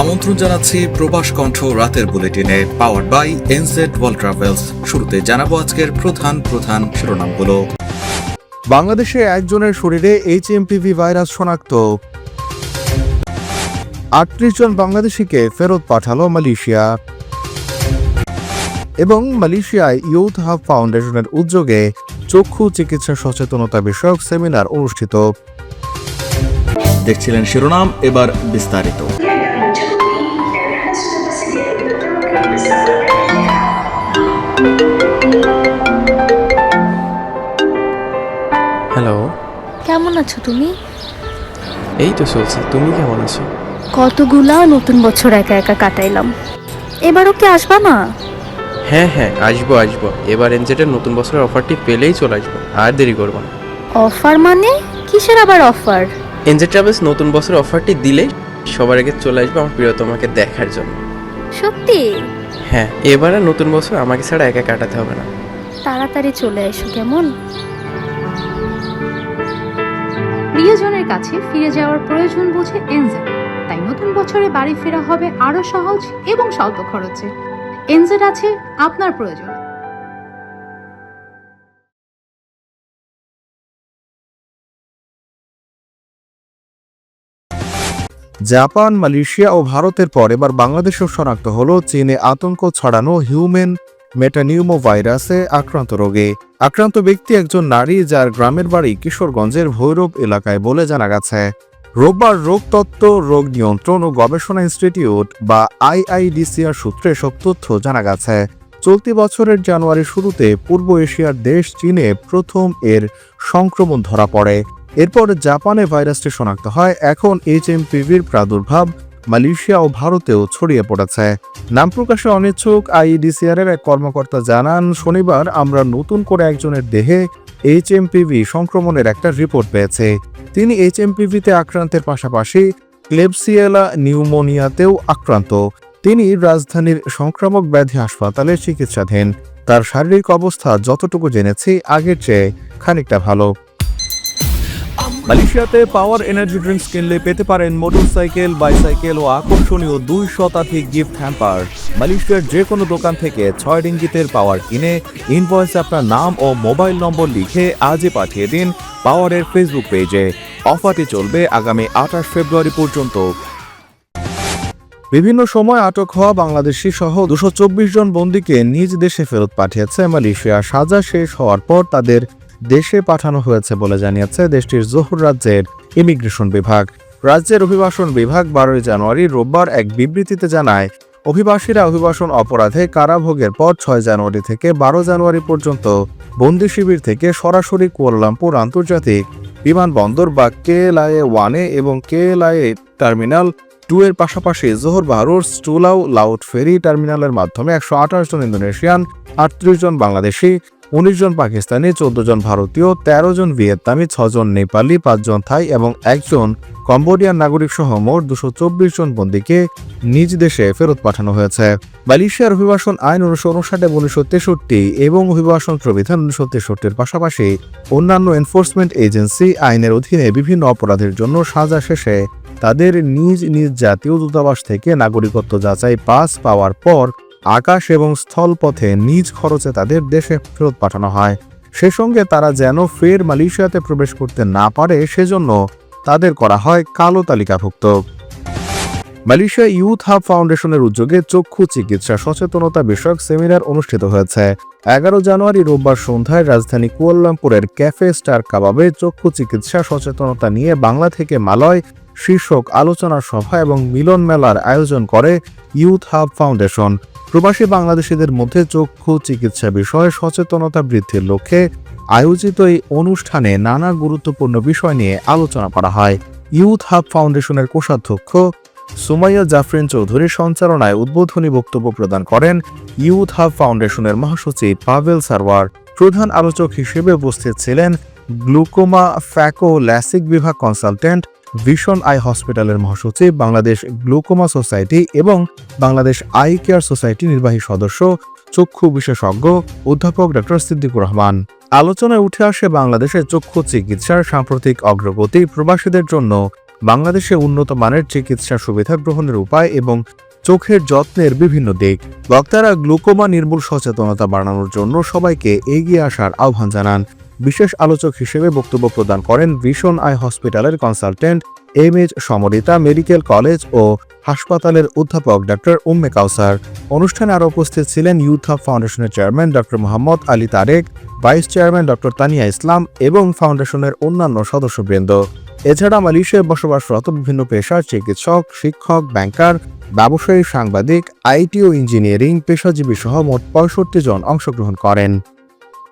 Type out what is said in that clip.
আমন্ত্রণ জানাচ্ছি প্রবাস কণ্ঠ রাতের বুলেটিনে power by NZ world travels শুরুতে জানাব আজকের প্রধান প্রধান শিরোনামগুলো। বাংলাদেশে একজনের শরীরে এইচএমপিভি ভাইরাস শনাক্ত। আটত্রিশ জন বাংলাদেশিকে ফেরত পাঠালো মালয়েশিয়া। এবং মালয়েশিয়ায় ইউথ হাব ফাউন্ডেশনের উদ্যোগে চক্ষু চিকিৎসা সচেতনতা বিষয়ক সেমিনার অনুষ্ঠিত। দেখছিলেন শিরোনাম এবার বিস্তারিত। আছো তুমি? এই তো চলছে। তুমি কেমন আছো? কতগুলা নতুন বছর একা একা কাটাইলাম। এবারও কি আসবা না? হ্যাঁ হ্যাঁ আসব আসব। এবার এনজেটের নতুন বছরের অফারটি পেলেই চলে আসব। আর দেরি করব না। অফার মানে? কিসের আবার অফার? এনজে ট্রাভেলস নতুন বছরের অফারটি দিলেই সবার আগে চলে আসব আমার প্রিয়তমাকে দেখার জন্য। সত্যি? হ্যাঁ এবার আর নতুন বছর আমাকে ছাড়া একা কাটাতে হবে না। তাড়াতাড়ি চলে এসো কেমন? প্রিয়জনের কাছে ফিরে যাওয়ার প্রয়োজন বুঝে এনজেড তাই নতুন বছরে বাড়ি ফেরা হবে আরও সহজ এবং স্বল্প খরচে। এনজেড আছে আপনার প্রয়োজন। জাপান, মালয়েশিয়া ও ভারতের পর এবার বাংলাদেশও শনাক্ত হলো, চীনে আতঙ্ক ছড়ানো, হিউম্যান মেটানিউমো ভাইরাসে আক্রান্ত রোগে। আক্রান্ত ব্যক্তি একজন নারী যার গ্রামের বাড়ি কিশোরগঞ্জের ভৈরব এলাকায় বলে জানা গেছে। রোববার রোগতত্ত্ব রোগ নিয়ন্ত্রণ ও গবেষণা ইনস্টিটিউট বা আইআইডিসিআর সূত্রে সব তথ্য জানা গেছে। চলতি বছরের জানুয়ারির শুরুতে পূর্ব এশিয়ার দেশ চীনে প্রথম এর সংক্রমণ ধরা পড়ে। এরপর জাপানে ভাইরাসটি শনাক্ত হয়। এখন এইচএমপিভির প্রাদুর্ভাব মালয়েশিয়া ও ভারতেও ছড়িয়ে পড়েছে। নাম প্রকাশে অনিচ্ছুক আইডিসিআর এর এক কর্মকর্তা জানান, শনিবার আমরা নতুন করে একজনের দেহে এইচএমপিভি সংক্রমণের একটা রিপোর্ট পেয়েছে। তিনি এইচএমপিভিতে আক্রান্তের পাশাপাশি ক্লেবসিয়েলা নিউমোনিয়াতেও আক্রান্ত। তিনি রাজধানীর সংক্রামক ব্যাধি হাসপাতালে চিকিৎসাধীন। তার শারীরিক অবস্থা যতটুকু জেনেছি, আগের চেয়ে খানিকটা ভালো। মালয়েশিয়াতে পাওয়ার এনার্জি ড্রিঙ্কস কিনলে পেতে পারেন মোটরসাইকেল বাইসাইকেল ও আকর্ষণীয় দুই শতাধিক গিফট হ্যাম্পার মালয়েশিয়ার যে কোনো দোকান থেকে ছয় রিঙ্গিতের পাওয়ার কিনে ইনভয়েসে আপনার নাম ও মোবাইল নম্বর লিখে আজই পাঠিয়ে দিন পাওয়ারের ফেসবুক পেজে অফারটি চলবে আগামী আঠাশ ফেব্রুয়ারি পর্যন্ত। বিভিন্ন সময় আটক হওয়া বাংলাদেশি সহ দুশো জন বন্দীকে নিজ দেশে ফেরত পাঠিয়েছে মালয়েশিয়া। সাজা শেষ হওয়ার পর তাদের দেশে পাঠানো হয়েছে বলে জানিয়েছে দেশটির জোহর রাজ্যের ইমিগ্রেশন বিভাগ। রাজ্যের অভিবাসন বিভাগ বারোই জানুয়ারি রোববার এক বিবৃতিতে জানায়, অভিবাসীরা অভিবাসন অপরাধে কারাভোগের পর ছয় জানুয়ারি থেকে বারো জানুয়ারি পর্যন্ত বন্দি শিবির থেকে সরাসরি কুয়ালালামপুর আন্তর্জাতিক বিমানবন্দর বা কে কেএলআইএ ওয়ানে এবং কে কেএলআইএ টার্মিনাল টু এর পাশাপাশি জোহর বাহারুর স্টুলাউ লাউট ফেরি টার্মিনালের মাধ্যমে একশো আঠাশ জন ইন্দোনেশিয়ান, আটত্রিশ জন বাংলাদেশি উনিশ জন পাকিস্তানি, চোদ্দ জন ভারতীয়, তেরো জন ভিয়েতনামি ছজন নেপালি পাঁচজন থাই এবং একজন কম্বোডিয়ান নাগরিক সহ মোট দুশো চব্বিশ জন বন্দীকে নিজ দেশে ফেরত পাঠানো হয়েছে। মালয়েশিয়ার অভিবাসন আইন উনিশশো উনষাট এবং উনিশশো তেষট্টি এবং অভিবাসন প্রবিধান উনিশশো তেষট্টির পাশাপাশি অন্যান্য এনফোর্সমেন্ট এজেন্সি আইনের অধীনে বিভিন্ন অপরাধের জন্য সাজা শেষে তাদের নিজ নিজ জাতীয় দূতাবাস থেকে নাগরিকত্ব যাচাই পাস পাওয়ার পর আকাশ এবং স্থলপথে নিজ খরচে তাদের দেশে ফেরত পাঠানো হয়। সে সঙ্গে তারা যেন ফের মালয়েশিয়াতে প্রবেশ করতে না পারে, সেজন্য তাদের করা হয় কালো তালিকাভুক্ত। মালয়েশিয়া ইউথ হাব ফাউন্ডেশনের উদ্যোগে চক্ষু চিকিৎসা সচেতনতা বিষয়ক সেমিনার অনুষ্ঠিত হয়েছে। এগারো জানুয়ারি রোববার সন্ধ্যায় রাজধানী কুয়ালালামপুরের ক্যাফে স্টার কাবাবে চক্ষু চিকিৎসা সচেতনতা নিয়ে বাংলা থেকে মালয় শীর্ষক আলোচনা সভা এবং মিলন মেলার আয়োজন করে ইউথ হাব ফাউন্ডেশন প্রবাসী বাংলাদেশিদের মধ্যে চক্ষু চিকিৎসা বিষয়ে সচেতনতা বৃদ্ধির লক্ষ্যে আয়োজিত এই অনুষ্ঠানে নানা গুরুত্বপূর্ণ বিষয় নিয়ে আলোচনা করা হয়। ইউথ হাব ফাউন্ডেশনের কোষাধ্যক্ষ সুমাইয়া জাফরিন চৌধুরী সঞ্চালনায় উদ্বোধনী বক্তব্য প্রদান করেন ইউথ হাব ফাউন্ডেশনের মহাসচিব পাভেল সারওয়ার। প্রধান আলোচক হিসেবে উপস্থিত ছিলেন গ্লুকোমা ফ্যাকো ল্যাসিক বিভাগ কনসালটেন্ট, ভিশন আই হসপিটালের মহাসচিব, বাংলাদেশ গ্লুকোমা সোসাইটি এবং বাংলাদেশ আই কেয়ার সোসাইটি নির্বাহী সদস্য, চক্ষু বিশেষজ্ঞ, অধ্যাপক ডক্টর সিদ্দিকুর রহমান। আলোচনায় উঠে আসে বাংলাদেশের চক্ষু চিকিৎসার সাম্প্রতিক অগ্রগতি প্রবাসীদের জন্য। বাংলাদেশে উন্নত মানের চিকিৎসা সুবিধা গ্রহণের উপায় এবং চোখের যত্নের বিভিন্ন দিক। বক্তারা গ্লুকোমা নির্মূল সচেতনতা বাড়ানোর জন্য সবাইকে এগিয়ে আসার আহ্বান জানান। বিশেষ আলোচক হিসেবে বক্তব্য প্রদান করেন ভিশন আই হসপিটালের consultant M H Samorita medical college ও হাসপাতালের অধ্যাপক ডক্টর উম্মে কাউসার। অনুষ্ঠানে আরও উপস্থিত ছিলেন ইউথ ফাউন্ডেশনের chairman doctor Mohammad Ali Tarek, vice chairman doctor Tania Islam এবং ফাউন্ডেশনের অন্যান্য সদস্যবৃন্দ। এছাড়া মালয়েশিয়ায় বসবাসরত বিভিন্ন পেশার চিকিৎসক, শিক্ষক, ব্যাংকার, ব্যবসায়ী, সাংবাদিক, আইটি ও ইঞ্জিনিয়ারিং পেশাজীবী সহ মোট পঁয়ষট্টি জন অংশগ্রহণ করেন।